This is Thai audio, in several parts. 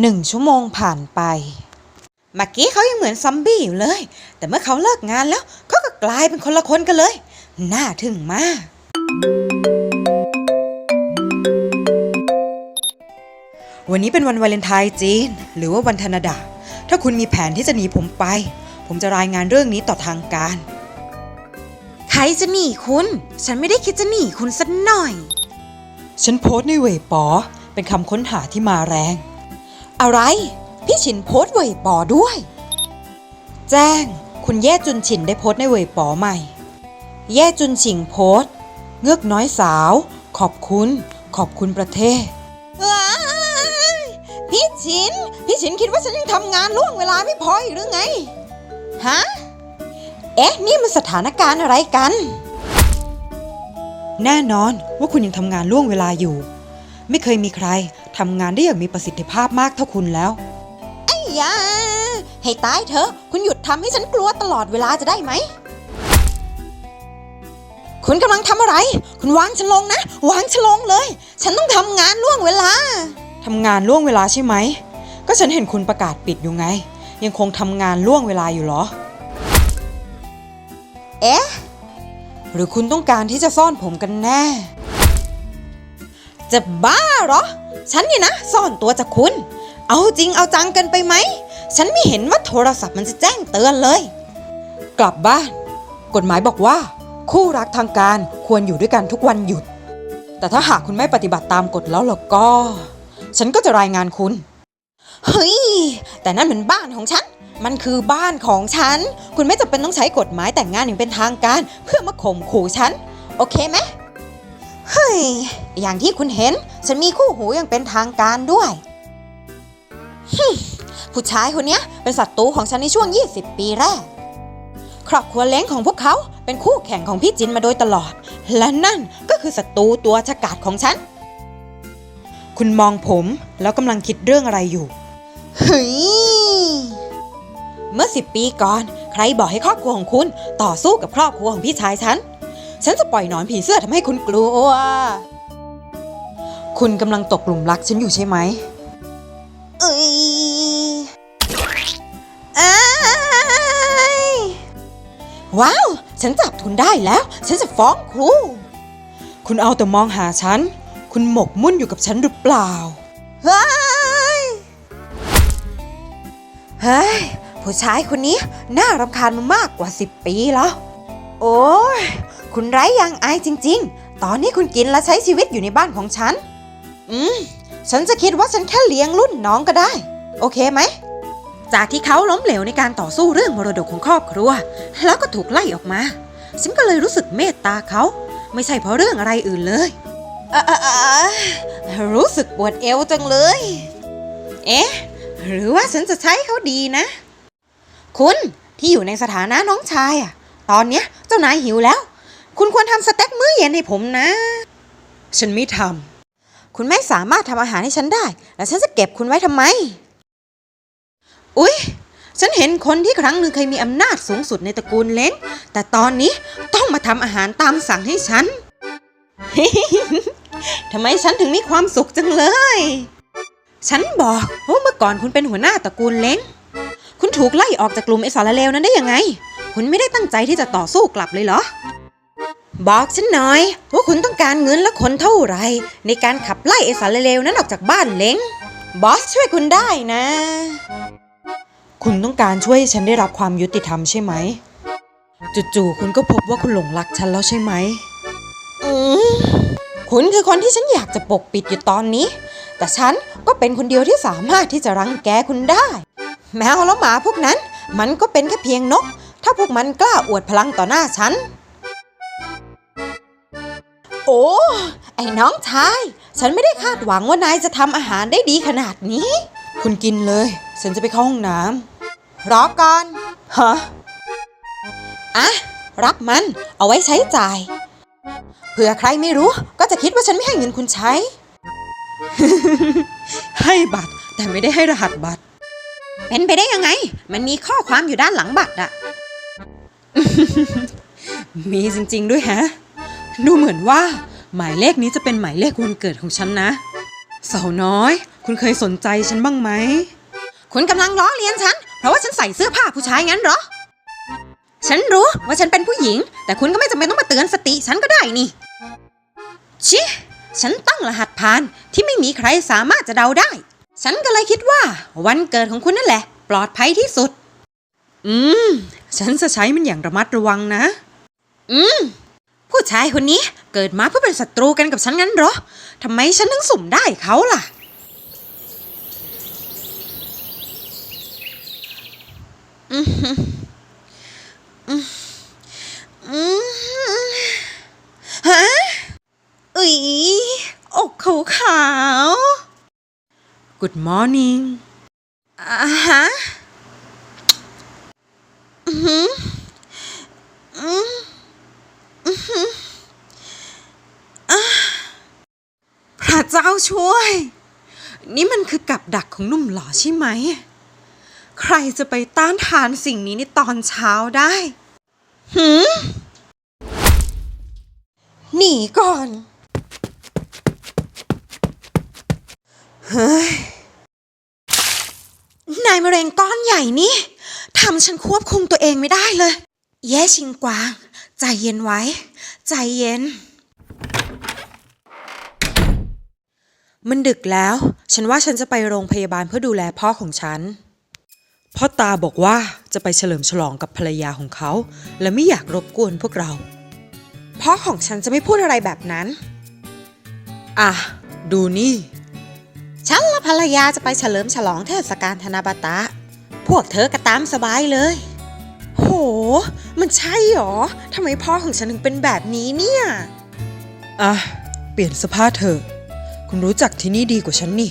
หนึ่งชั่วโมงผ่านไปเมื่อกี้เขายังเหมือนซอมบี้อยู่เลย แต่เมื่อเขาเลิกงานแล้วเขาก็กลายเป็นคนละคนกันเลย น่าทึ่งมาก วันนี้เป็นวันวาเลนไทน์จีน หรือว่าวันธนดา ถ้าคุณมีแผนที่จะหนีผมไป ผมจะรายงานเรื่องนี้ต่อทางการ ใครจะหนีคุณ ฉันไม่ได้คิดจะหนีคุณสักหน่อย ฉันโพสต์ในเว่ยปอเป็นคำค้นหาที่มาแรง อะไร พี่ฉินโพสต์เว่ยปอด้วย แจ้ง คุณแย่จุนฉินได้โพสต์ในเว่ยปอใหม่ แย่จุนฉิงโพสต์ เงือกน้อยสาว ขอบคุณ ขอบคุณประเทศพี่ฉิน พี่ฉินคิดว่าฉันยังทำงานล่วงเวลาไม่พออีกหรือไง ฮะ เอ๊ะ นี่มันสถานการณ์อะไรกัน แน่นอนว่าคุณยังทำงานล่วงเวลาอยู่ ไม่เคยมีใครทำงานได้อย่างมีประสิทธิภาพมากเท่าคุณแล้วไอ้ยาให้ตายเถอะ คุณหยุดทำให้ฉันกลัวตลอดเวลาจะได้ไหม คุณกำลังทำอะไร คุณวางฉันลงนะ วางฉันลงเลย ฉันต้องทำงานล่วงเวลาทำงานล่วงเวลาใช่ไหม ก็ฉันเห็นคุณประกาศปิดอยู่ไง ยังคงทำงานล่วงเวลาอยู่เหรอ เอ๊ะ หรือคุณต้องการที่จะซ่อนผมกันแน่ จะบ้าเหรอ ฉันเนี่ยนะ ซ่อนตัวจากคุณ เอาจริงเอาจังกันไปไหม ฉันไม่เห็นว่าโทรศัพท์มันจะแจ้งเตือนเลย กลับบ้าน กฎหมายบอกว่า คู่รักทางการควรอยู่ด้วยกันทุกวันหยุด แต่ถ้าหากคุณไม่ปฏิบัติตามกฎแล้วล่ะก็ ฉันก็จะรายงานคุณ เฮ้ย แต่นั่นเป็นบ้านของฉัน มันคือบ้านของฉัน คุณไม่จำเป็นต้องใช้กฎหมายแต่งงานอย่างเป็นทางการ เพื่อมาข่มขู่ฉัน โอเคไหม เฮ้ย อย่างที่คุณเห็น ฉันมีคู่หูอย่างเป็นทางการด้วย ผู้ชายคนนี้เป็นศัตรูของฉันในช่วง 20 ปีแรก ครอบครัวเล้งของพวกเขาเป็นคู่แข่งของพี่จินมาโดยตลอด และนั่นก็คือศัตรูตัวฉกาจของฉัน คุณมองผมแล้วกำลังคิดเรื่องอะไรอยู่เฮ้ยเมื่อสิบปีก่อน ใครบอกให้ครอบครัวของคุณต่อสู้กับครอบครัวของพี่ชายฉัน ฉันจะปล่อยหนอนผีเสื้อทำให้คุณกลัว คุณกำลังตกหลุมรักฉันอยู่ใช่ไหมเอ้ยอ้ายว้าว ฉันจับทุนได้แล้ว ฉันจะฟ้องครู คุณเอาแต่มองหาฉัน คุณหมกมุ่นอยู่กับฉันหรือเปล่า เฮ้ย เฮ้ย ผู้ชายคนนี้น่ารำคาญมามากกว่า10ปีแล้ว โอ้ย คุณไร้ยางอายจริง ๆ ตอนนี้คุณกินและใช้ชีวิตอยู่ในบ้านของฉัน อืม ฉันจะคิดว่าฉันแค่เลี้ยงรุ่นน้องก็ได้ โอเคไหม จากที่เขาล้มเหลวในการต่อสู้เรื่องมรดกของครอบครัว แล้วก็ถูกไล่ออกมา ฉันก็เลยรู้สึกเมตตาเขา ไม่ใช่เพราะเรื่องอะไรอื่นเลยอะอะอะรู้สึกปวดเอวจังเลย เอ๊ะ หรือว่าฉันจะใช้เขาดีนะ คุณที่อยู่ในสถานะน้องชายอะตอนเนี้ยเจ้านายหิวแล้ว คุณควรทำสเต็กมื้อเย็นให้ผมนะ ฉันไม่ทำ คุณไม่สามารถทำอาหารให้ฉันได้ แล้วฉันจะเก็บคุณไว้ทำไม อุ๊ย ฉันเห็นคนที่ครั้งหนึ่งเคยมีอำนาจสูงสุดในตระกูลเล้ง แต่ตอนนี้ต้องมาทำอาหารตามสั่งให้ฉัน ทำไมฉันถึงมีความสุขจังเลย ฉันบอกว่าเมื่อก่อนคุณเป็นหัวหน้าตระกูลเล้ง คุณถูกไล่ออกจากกลุ่มไอ้สารเลวนั้นได้ยังไง คุณไม่ได้ตั้งใจที่จะต่อสู้กลับเลยเหรอ บอกฉันหน่อย ว่าคุณต้องการเงินและคนเท่าไหร่ในการขับไล่ไอ้สารเลวนั้นออกจากบ้านเล้งบอสช่วยคุณได้นะ คุณต้องการช่วยให้ฉันได้รับความยุติธรรมใช่ไหมจู่ๆคุณก็พบว่าคุณหลงรักฉันแล้วใช่ไหมอืมคุณคือคนที่ฉันอยากจะปกปิดอยู่ตอนนี้ แต่ฉันก็เป็นคนเดียวที่สามารถที่จะรังแกคุณได้ แมวและหมาพวกนั้น มันก็เป็นแค่เพียงนก ถ้าพวกมันกล้าอวดพลังต่อหน้าฉันโอ้ไอ้น้องชาย ฉันไม่ได้คาดหวังว่านายจะทำอาหารได้ดีขนาดนี้ คุณกินเลย ฉันจะไปเข้าห้องน้ำรอก่อนฮะอะรับมันเอาไว้ใช้จ่าย เผื่อใครไม่รู้ก็จะคิดว่าฉันไม่ให้เงินคุณใช้ ให้บัตรแต่ไม่ได้ให้รหัสบัตร เป็นไปได้ยังไง มันมีข้อความอยู่ด้านหลังบัตรอะ มีจริง ๆ ด้วยฮะ ดูเหมือนว่า หมายเลขนี้จะเป็นหมายเลขวันเกิดของฉันนะ สาวน้อย คุณเคยสนใจฉันบ้างไหม คุณกำลังล้อเลียนฉัน เพราะว่าฉันใส่เสื้อผ้าผู้ชายงั้นเหรอ ฉันรู้ว่าฉันเป็นผู้หญิง แต่คุณก็ไม่จำเป็นต้องมาเตือนสติฉันก็ได้นี่ ชิ ฉันตั้งรหัสผ่านที่ไม่มีใครสามารถจะเดาได้ ฉันก็เลยคิดว่า วันเกิดของคุณนั่นแหละ ปลอดภัยที่สุด อืม ฉันจะใช้มันอย่างระมัดระวังนะ อืม ผู้ชายคนนี้เกิดมาเพื่อเป็นศัตรูกันกับฉันงั้นเหรอทำไมฉันถึงสุ่มได้เขาล่ะ อืมอืมอืมฮะอุ๊ยอกขาวขาว Good morning อ่าฮะอือหืออืมอือหืออะพระเจ้าช่วย นี่มันคือ กับดักของหนุ่มหล่อใช่ไหม ใครจะไปต้านทานสิ่งนี้ในตอนเช้าได้ หืม หนีก่อน เฮ้ย นายมะเร็งก้อนใหญ่นี่ทำฉันควบคุมตัวเองไม่ได้เลย แย่ชิงกวาง ใจเย็นไว้ ใจเย็น มันดึกแล้ว ฉันว่าฉันจะไปโรงพยาบาลเพื่อดูแลพ่อของฉัน พ่อตาบอกว่าจะไปเฉลิมฉลองกับภรรยาของเขา และไม่อยากรบกวนพวกเรา พ่อของฉันจะไม่พูดอะไรแบบนั้น อะ ดูนี่ ฉันและภรรยาจะไปเฉลิมฉลองเทศกาลธนาบตะ พวกเธอก็ตามสบายเลย โห มันใช่หรอทำไมพ่อของฉันถึงเป็นแบบนี้เนี่ย อะ เปลี่ยนเสภาพเถอะ คุณรู้จักที่นี่ดีกว่าฉันนี่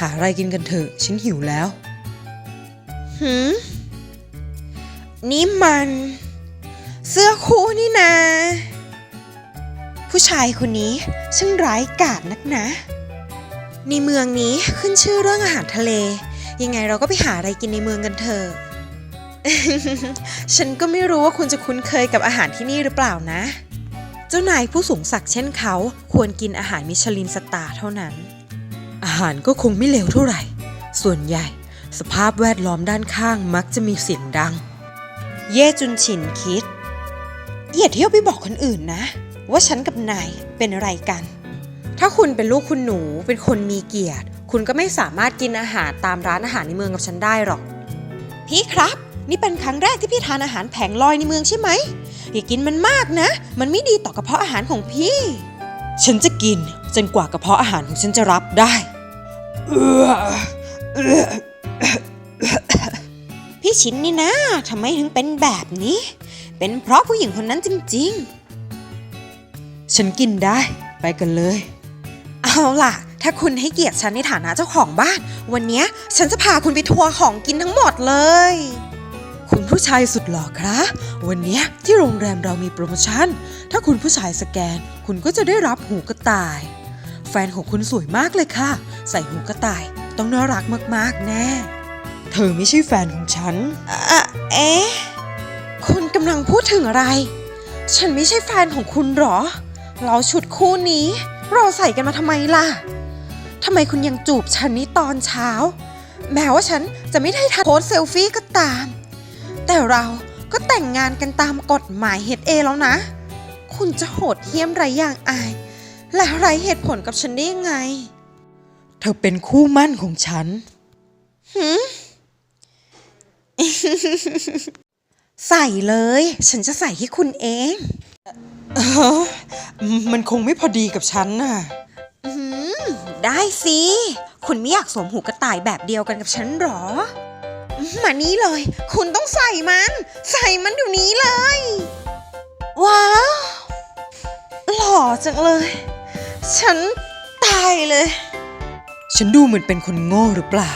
หาอะไรกินกันเถอะ ฉันหิวแล้ว หืม นี่มัน เสื้อคู่นี่นะ ผู้ชายคนนี้ช่างร้ายกาจนักนะ ในเมืองนี้ขึ้นชื่อเรื่องอาหารทะเล ยังไงเราก็ไปหาอะไรกินในเมืองกันเถอะ ฉันก็ไม่รู้ว่าคุณจะคุ้นเคยกับอาหารที่นี่หรือเปล่านะ เจ้านายผู้สูงศักดิ์เช่นเขา ควรกินอาหารมิชลินสตาร์เท่านั้น อาหารก็คงไม่เลวเท่าไหร่ ส่วนใหญ่ สภาพแวดล้อมด้านข้างมักจะมีเสียงดัง เย่จุนฉินคิดอย่าเที่ยวไปบอกคนอื่นนะ ว่าฉันกับนายเป็นอะไรกัน ถ้าคุณเป็นลูกคุณหนูเป็นคนมีเกียรติ คุณก็ไม่สามารถกินอาหารตามร้านอาหารในเมืองกับฉันได้หรอก พี่ครับ นี่เป็นครั้งแรกที่พี่ทานอาหารแผงลอยในเมืองใช่ไหม อย่ากินมันมากนะ มันไม่ดีต่อกระเพาะอาหารของพี่ ฉันจะกินจนกว่ากระเพาะอาหารของฉันจะรับได้พี่ชินนี่นะทำไมถึงเป็นแบบนี้ เป็นเพราะผู้หญิงคนนั้นจริง ๆ ฉันกินได้ ไปกันเลย เอาล่ะ ถ้าคุณให้เกียรติฉันในฐานะเจ้าของบ้าน วันเนี้ยฉันจะพาคุณไปทัวร์ของกินทั้งหมดเลย คุณผู้ชายสุดหล่อครับวันนี้ที่โรงแรมเรามีโปรโมชั่น ถ้าคุณผู้ชายสแกน คุณก็จะได้รับหูกระต่าย แฟนของคุณสวยมากเลยค่ะ ใส่หูกระต่าย ต้องน่ารักมากๆ แน่ เธอไม่ใช่แฟนของฉันอะเอ๊ะคุณกำลังพูดถึงอะไร ฉันไม่ใช่แฟนของคุณหรอ เราชุดคู่นี้ เราใส่กันมาทำไมล่ะทำไมคุณยังจูบฉันนี้ตอนเช้า แม้ว่าฉันจะไม่ได้ทัโพสเซลฟี่ก็ตาม แต่เราก็แต่งงานกันตามกฎหมายเฮดเอแล้วนะ คุณจะโหดเหี้ยมไรอย่างอาย และไรเหตุผลกับฉันได้ยังไง เธอเป็นคู่มั่นของฉันหืมใส่เลย ฉันจะใส่ให้คุณเองเออมันคงไม่พอดีกับฉันน่ะอืมได้สิ คุณไม่อยากสวมหูกระต่ายแบบเดียวกันกับฉันหรอ มานี้เลย คุณต้องใส่มัน ใส่มันเดี๋ยวนี้เลย ว้าว หล่อจังเลย ฉันตายเลย ฉันดูเหมือนเป็นคนโง่หรือเปล่า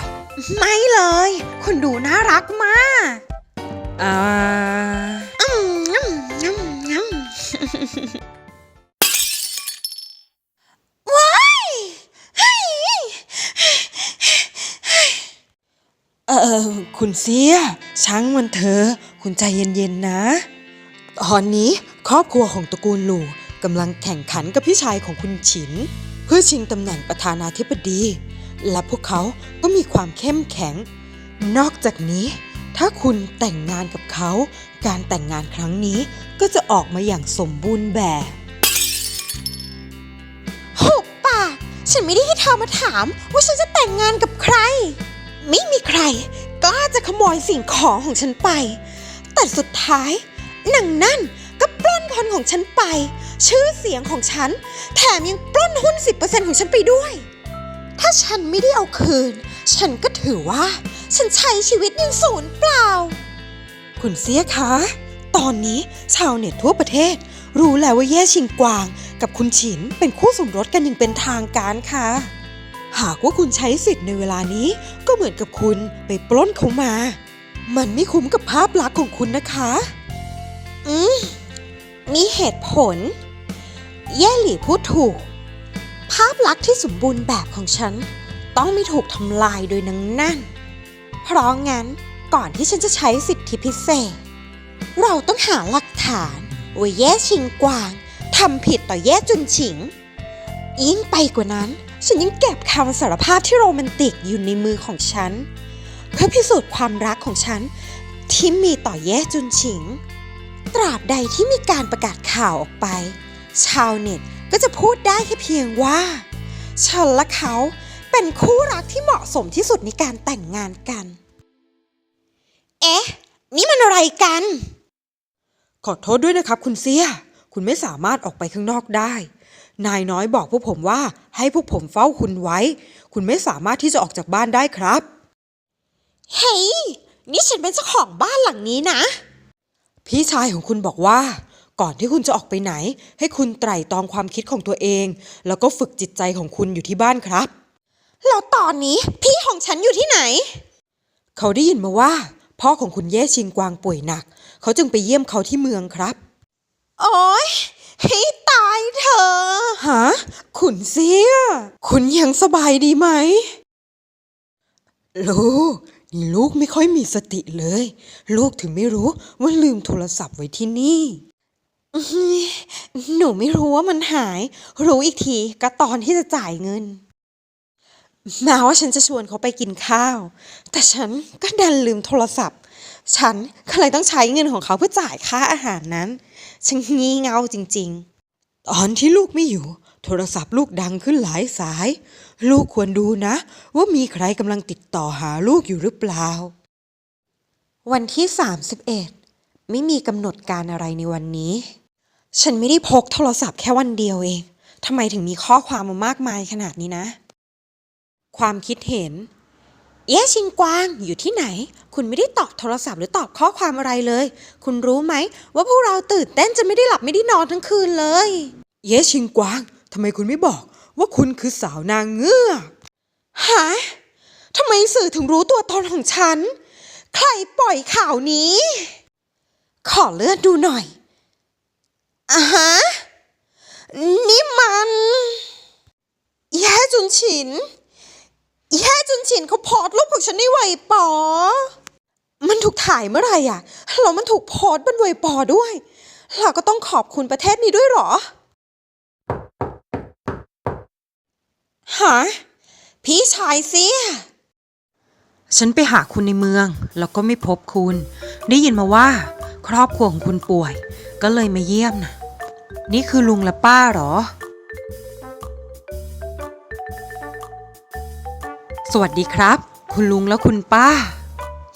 ไม่เลย คุณดูน่ารักมาก อ่า อืมงำงำงำว้ายเฮ้ยเออคุณเสียช้างมันเถอะคุณใจเย็นๆนะ ตอนนี้ครอบครัวของตระกูลหลู่กำลังแข่งขันกับพี่ชายของคุณฉิน เพื่อชิงตำแหน่งประธานาธิบดี และพวกเขาก็มีความเข้มแข็ง นอกจากนี้ ถ้าคุณแต่งงานกับเขา การแต่งงานครั้งนี้ก็จะออกมาอย่างสมบูรณ์แบบหุบปากฉันไม่ได้ให้เธอมาถามว่าฉันจะแต่งงานกับใคร ไม่มีใครกล้าจะขโมยสิ่งของของฉันไป แต่สุดท้ายหนังนั่นก็ปล้นคนของฉันไป ชื่อเสียงของฉัน แถมยังปล้นหุ้น 10%ของฉันไปด้วย ถ้าฉันไม่ได้เอาคืน ฉันก็ถือว่า ฉันใช้ชีวิตย่างศูนย์เปล่า คุณเสียคะ ตอนนี้ชาวเน็ตทั่วประเทศ รู้แล้วว่าแย่ชิงกวาง กับคุณฉินเป็นคู่สมรสกันอย่างเป็นทางการค่ะ หากว่าคุณใช้สิทธิ์ในเวลานี้ก็เหมือนกับคุณไปปล้นเขามา มันไม่คุ้มกับภาพลักษณ์ของคุณนะคะ อืม มีเหตุผล แย่หลี่พูดถูก ภาพลักษณ์ที่สมบูรณ์แบบของฉัน ต้องไม่ถูกทำลายโดยนางนั่น เพราะงั้นก่อนที่ฉันจะใช้สิทธิพิเศษ เราต้องหาหลักฐานว่าแย่ชิงกวางทำผิดต่อแย่จุนฉิง ยิ่งไปกว่านั้น ฉันยังเก็บคำสารภาพที่โรแมนติกอยู่ในมือของฉัน เพื่อพิสูจน์ความรักของฉัน ที่มีต่อแย่จุนฉิง ตราบใดที่มีการประกาศข่าวออกไป ชาวเน็ตก็จะพูดได้แค่เพียงว่า ฉันและเขาเป็นคู่รักที่เหมาะสมที่สุดในการแต่งงานกัน เอ๊ะ นี่มันอะไรกัน ขอโทษด้วยนะครับคุณเสีย คุณไม่สามารถออกไปข้างนอกได้ นายน้อยบอกพวกผมว่า ให้พวกผมเฝ้าคุณไว้ คุณไม่สามารถที่จะออกจากบ้านได้ครับ เฮ้ย นี่ฉันเป็นเจ้าของบ้านหลังนี้นะ พี่ชายของคุณบอกว่า ก่อนที่คุณจะออกไปไหน ให้คุณไตร่ตรองความคิดของตัวเอง แล้วก็ฝึกจิตใจของคุณอยู่ที่บ้านครับ แล้วตอนนี้พี่ของฉันอยู่ที่ไหน เขาได้ยินมาว่า พ่อของคุณเย่ชิงกวางป่วยหนัก เขาจึงไปเยี่ยมเขาที่เมืองครับ โอ๊ย ให้ตายเถอะฮะขุนเสีย คุณยังสบายดีไหม ลูก นี่ลูกไม่ค่อยมีสติเลย ลูกถึงไม่รู้ว่าลืมโทรศัพท์ไว้ที่นี่ หนูไม่รู้ว่ามันหาย รู้อีกทีก็ตอนที่จะจ่ายเงินแม้ว่าฉันจะชวนเขาไปกินข้าว แต่ฉันก็ดันลืมโทรศัพท์ ฉันก็เลยต้องใช้เงินของเขาเพื่อจ่ายค่าอาหารนั้น ฉันงี่เงาจริงๆ ตอนที่ลูกไม่อยู่ โทรศัพท์ลูกดังขึ้นหลายสาย ลูกควรดูนะ ว่ามีใครกำลังติดต่อหาลูกอยู่หรือเปล่า วันที่ 31 ไม่มีกำหนดการอะไรในวันนี้ ฉันไม่ได้พกโทรศัพท์แค่วันเดียวเองทำไมถึงมีข้อความมามากมายขนาดนี้นะ ความคิดเห็น เย้ชิงกวางอยู่ที่ไหน คุณไม่ได้ตอบโทรศัพท์หรือตอบข้อความอะไรเลย คุณรู้ไหม ว่าพวกเราตื่นเต้นจนไม่ได้หลับไม่ได้นอนทั้งคืนเลย เย้ชิงกวางทำไมคุณไม่บอก ว่าคุณคือสาวนางเงือกฮะทำไมสื่อถึงรู้ตัวตนของฉัน ใครปล่อยข่าวนี้ ขอเลื่อนดูหน่อยอะฮะนี่มัน แย่จุนฉิน แย่จุนฉินเขาโพสต์รูปของฉันในไวปอ มันถูกถ่ายเมื่อไหร่อะแล้วมันถูกโพสต์บนไวปอด้วย เราก็ต้องขอบคุณประเทศนี้ด้วยเหรอฮะพี่ชายเสียฉันไปหาคุณในเมือง แล้วก็ไม่พบคุณ ได้ยินมาว่า ครอบครัวของคุณป่วย ก็เลยมาเยี่ยมนะนี่คือลุงและป้าเหรอ สวัสดีครับ คุณลุงและคุณป้า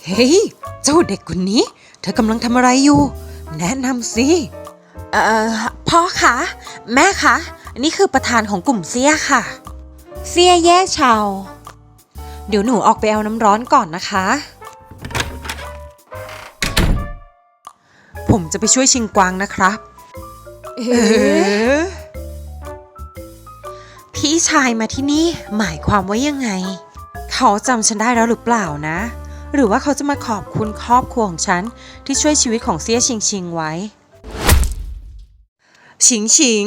เฮ้ย เจ้าเด็กคนนี้ เธอกำลังทำอะไรอยู่ แนะนำสิเอ่อพ่อคะแม่คะนี่คือประธานของกลุ่มเสียค่ะ เสียแย่ชาวเดี๋ยวหนูออกไปเอาน้ำร้อนก่อนนะคะ ผมจะไปช่วยชิงกวางนะครับ เออพี่ชายมาที่นี่หมายความว่ายังไง เขาจำฉันได้แล้วหรือเปล่านะ หรือว่าเขาจะมาขอบคุณครอบครัวของฉันที่ช่วยชีวิตของเสียชิงชิงไว้ฉิงฉิง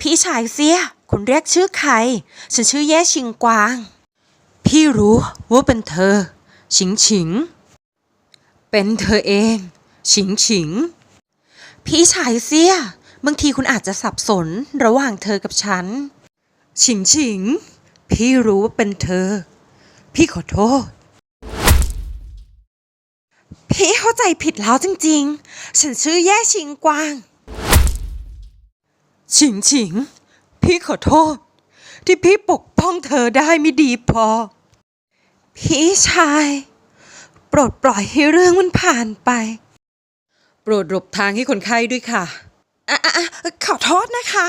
พี่ชายเสียคุณเรียกชื่อใคร ฉันชื่อแย่ชิงกวาง พี่รู้ว่าเป็นเธอฉิงฉิง เป็นเธอเองฉิงฉิง พี่ชายเสียบางทีคุณอาจจะสับสนระหว่างเธอกับฉันฉิงฉิง พี่รู้ว่าเป็นเธอ พี่ขอโทษ พี่เข้าใจผิดแล้วจริงๆ ฉันชื่อแย่ชิงกวาง ฉิงฉิง พี่ขอโทษ ที่พี่ปกป้องเธอได้ไม่ดีพอ พี่ชาย โปรดปล่อยให้เรื่องมันผ่านไป โปรดหลบทางให้คนไข้ด้วยค่ะ อะอะอะขอโทษนะคะ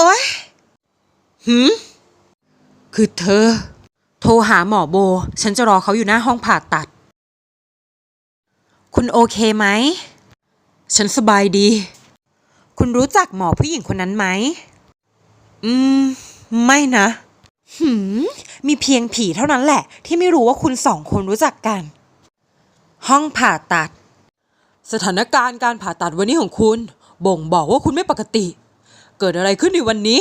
โอ๊ยหืมคือเธอ โทรหาหมอโบ ฉันจะรอเขาอยู่หน้าห้องผ่าตัด คุณโอเคไหม ฉันสบายดี คุณรู้จักหมอผู้หญิงคนนั้นไหม อืม ไม่นะ หืม มีเพียงผีเท่านั้นแหละ ที่ไม่รู้ว่าคุณสองคนรู้จักกัน ห้องผ่าตัด สถานการณ์การผ่าตัดวันนี้ของคุณ บ่งบอกว่าคุณไม่ปกติ เกิดอะไรขึ้นในวันนี้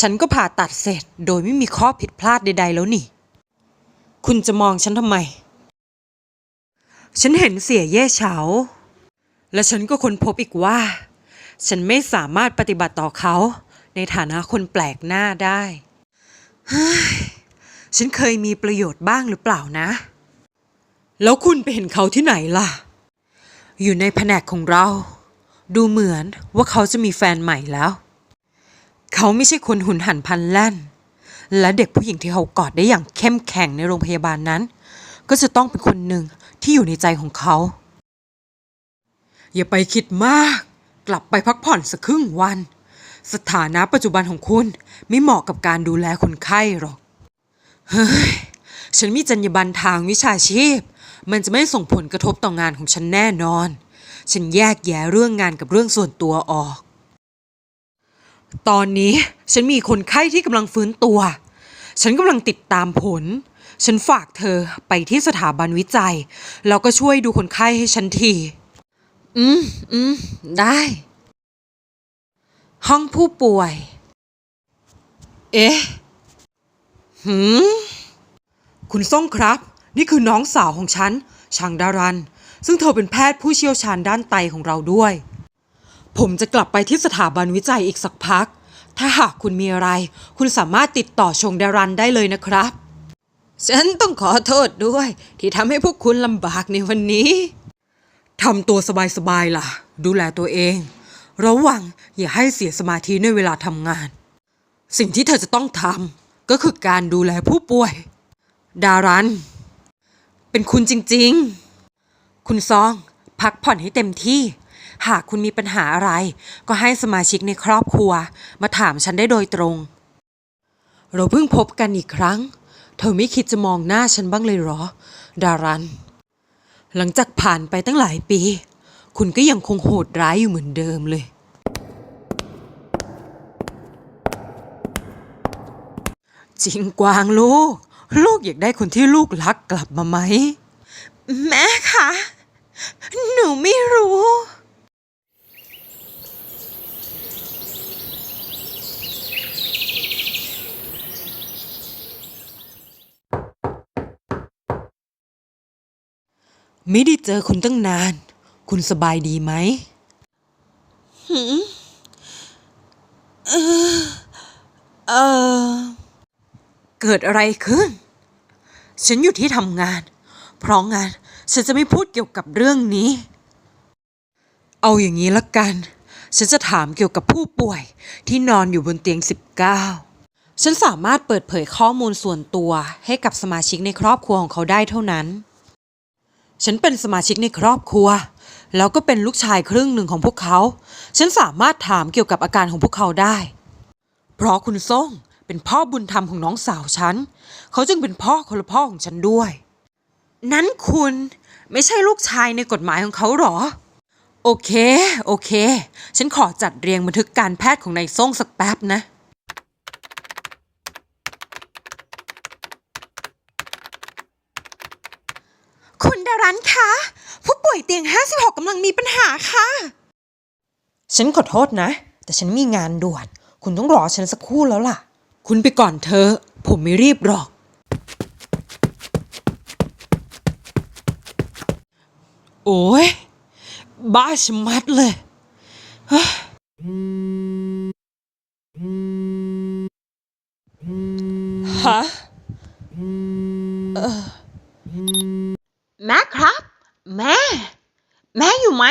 ฉันก็ผ่าตัดเสร็จโดยไม่มีข้อผิดพลาดใด ๆ แล้วนี่ คุณจะมองฉันทำไม ฉันเห็นเสียเย่เฉา และฉันก็ค้นพบอีกว่า ฉันไม่สามารถปฏิบัติต่อเขา ในฐานะคนแปลกหน้าได้ฉันเคยมีประโยชน์บ้างหรือเปล่านะ แล้วคุณไปเห็นเขาที่ไหนล่ะ อยู่ในแผนกของเรา ดูเหมือนว่าเขาจะมีแฟนใหม่แล้ว เขาไม่ใช่คนหุนหันพันแล่น และเด็กผู้หญิงที่เขากอดได้อย่างเข้มแข็งในโรงพยาบาลนั้น ก็จะต้องเป็นคนหนึ่งที่อยู่ในใจของเขา อย่าไปคิดมาก กลับไปพักผ่อนสักครึ่งวัน สถานะปัจจุบันของคุณไม่เหมาะกับการดูแลคนไข้หรอก เฮ้ย ฉันมีจรรยาบรรณทางวิชาชีพ มันจะไม่ส่งผลกระทบต่องานของฉันแน่นอน ฉันแยกแยะเรื่องงานกับเรื่องส่วนตัวออก ตอนนี้ฉันมีคนไข้ที่กำลังฟื้นตัว ฉันกำลังติดตามผล ฉันฝากเธอไปที่สถาบันวิจัย แล้วก็ช่วยดูคนไข้ให้ฉันที อืม อืม ได้ ห้องผู้ป่วย เอ๊ะ หืม คุณส้มครับ นี่คือน้องสาวของฉันชางดารัน ซึ่งเธอเป็นแพทย์ผู้เชี่ยวชาญด้านไตของเราด้วย ผมจะกลับไปที่สถาบันวิจัยอีกสักพัก ถ้าหากคุณมีอะไร คุณสามารถติดต่อชงดารันได้เลยนะครับ ฉันต้องขอโทษด้วย ที่ทำให้พวกคุณลำบากในวันนี้ทำตัวสบายๆล่ะ ดูแลตัวเอง ระวังอย่าให้เสียสมาธิในเวลาทำงาน สิ่งที่เธอจะต้องทำก็คือการดูแลผู้ป่วย ดารัน เป็นคุณจริง ๆ คุณซอง พักผ่อนให้เต็มที่ หากคุณมีปัญหาอะไร ก็ให้สมาชิกในครอบครัว มาถามฉันได้โดยตรง เราเพิ่งพบกันอีกครั้ง เธอไม่คิดจะมองหน้าฉันบ้างเลยเหรอ ดารัน หลังจากผ่านไปตั้งหลายปี คุณก็ยังคงโหดร้ายอยู่เหมือนเดิมเลย จริงกวางลูก ลูกอยากได้คนที่ลูกรักกลับมาไหม แม่คะ หนูไม่รู้ ไม่ได้เจอคุณตั้งนาน คุณสบายดีไหมเออ เกิดอะไรขึ้น ฉันอยู่ที่ทำงาน เพราะงั้นฉันจะไม่พูดเกี่ยวกับเรื่องนี้ เอาอย่างนี้ละกัน ฉันจะถามเกี่ยวกับผู้ป่วยที่นอนอยู่บนเตียง 19 ฉันสามารถเปิดเผยข้อมูลส่วนตัวให้กับสมาชิกในครอบครัวของเขาได้เท่านั้น ฉันเป็นสมาชิกในครอบครัว แล้วก็เป็นลูกชายครึ่งหนึ่งของพวกเขา ฉันสามารถถามเกี่ยวกับอาการของพวกเขาได้ เพราะคุณส่งเป็นพ่อบุญธรรมของน้องสาวฉัน เขาจึงเป็นพ่อคนละพ่อของฉันด้วย นั้นคุณไม่ใช่ลูกชายในกฎหมายของเขาหรอ โอเค โอเค ฉันขอจัดเรียงบันทึกการแพทย์ของนายส่งสักแป๊บนะ คุณดารันคะ ผู้ป่วยเตียง 56กำลังมีปัญหาค่ะ ฉันขอโทษนะ แต่ฉันมีงานด่วน คุณต้องรอฉันสักครู่แล้วล่ะ คุณไปก่อนเธอะผมไม่รีบหรอก โอ้ย บ้าชะมัดเลยฮะแม่ครับ แม่ แม่อยู่ไหม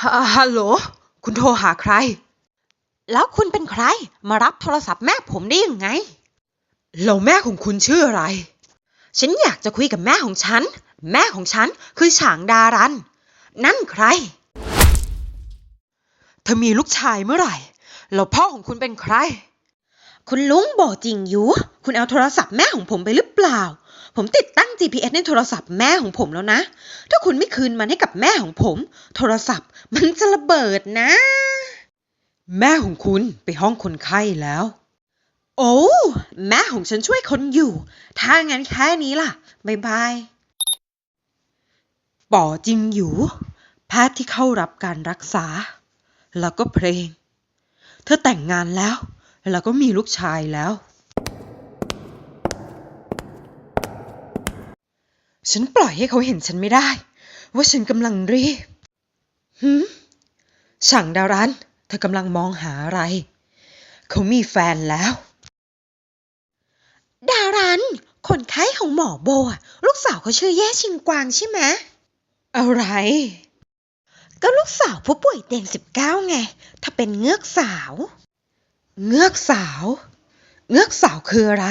ฮฮัลโหล คุณโทรหาใคร แล้วคุณเป็นใคร มารับโทรศัพท์แม่ผมได้ยังไงแล้วแม่ของคุณชื่ออะไร ฉันอยากจะคุยกับแม่ของฉัน แม่ของฉันคือฉางดารัน นั่นใคร เธอมีลูกชายเมื่อไหร่ แล้วพ่อของคุณเป็นใคร คุณลุงบอกจริงอยู่ คุณเอาโทรศัพท์แม่ของผมไปหรือเปล่า ผมติดตั้ง GPS ในโทรศัพท์แม่ของผมแล้วนะ ถ้าคุณไม่คืนมันให้กับแม่ของผม โทรศัพท์มันจะระเบิดนะ แม่ของคุณไปห้องคนไข้แล้วโอ้ แม่ของฉันช่วยคนอยู่ ถ้างั้นแค่นี้ล่ะบายบาย ป่อจิงอยู่ แพทย์ที่เข้ารับการรักษา แล้วก็เพลง เธอแต่งงานแล้ว แล้วก็มีลูกชายแล้ว ฉันปล่อยให้เขาเห็นฉันไม่ได้ ว่าฉันกำลังรีบหืมช่างดารันเธอกำลังมองหาอะไร เขามีแฟนแล้ว ดารันคนไข้ของหมอโบอะลูกสาวเขาชื่อแย่ชิงกวางใช่ไหม อะไร ก็ลูกสาวผู้ป่วยเตียงสิบเก้าไง ถ้าเป็นเงือกสาว เงือกสาว เงือกสาวคืออะไร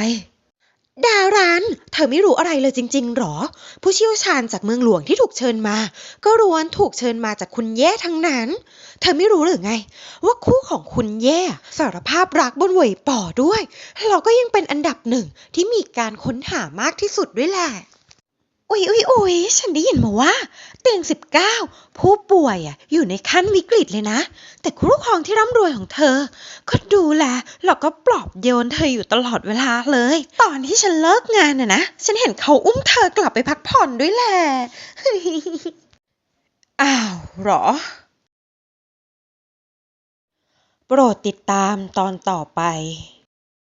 ดารัน เธอไม่รู้อะไรเลยจริง ๆหรอ ผู้เชี่ยวชาญจากเมืองหลวงที่ถูกเชิญมา ก็ล้วนถูกเชิญมาจากคุณแย่ทั้งนั้น เธอไม่รู้หรือไง ว่าคู่ของคุณแย่สารภาพรักบนเวยป่อด้วยเราก็ยังเป็นอันดับหนึ่งที่มีการค้นหามากที่สุดด้วยแหละ อุ๊ยอุ๊ยอุ๊ยฉันได้ยินมาว่า เตียงสิบเก้าผู้ป่วยอะอยู่ในขั้นวิกฤตเลยนะ แต่คู่ครองที่ร่ำรวยของเธอ ก็ดูแลแล้วก็ปลอบโยนเธออยู่ตลอดเวลาเลย ตอนที่ฉันเลิกงานน่ะนะ ฉันเห็นเขาอุ้มเธอกลับไปพักผ่อนด้วยแหละ อ้าวเหรอ โปรดติดตามตอนต่อไป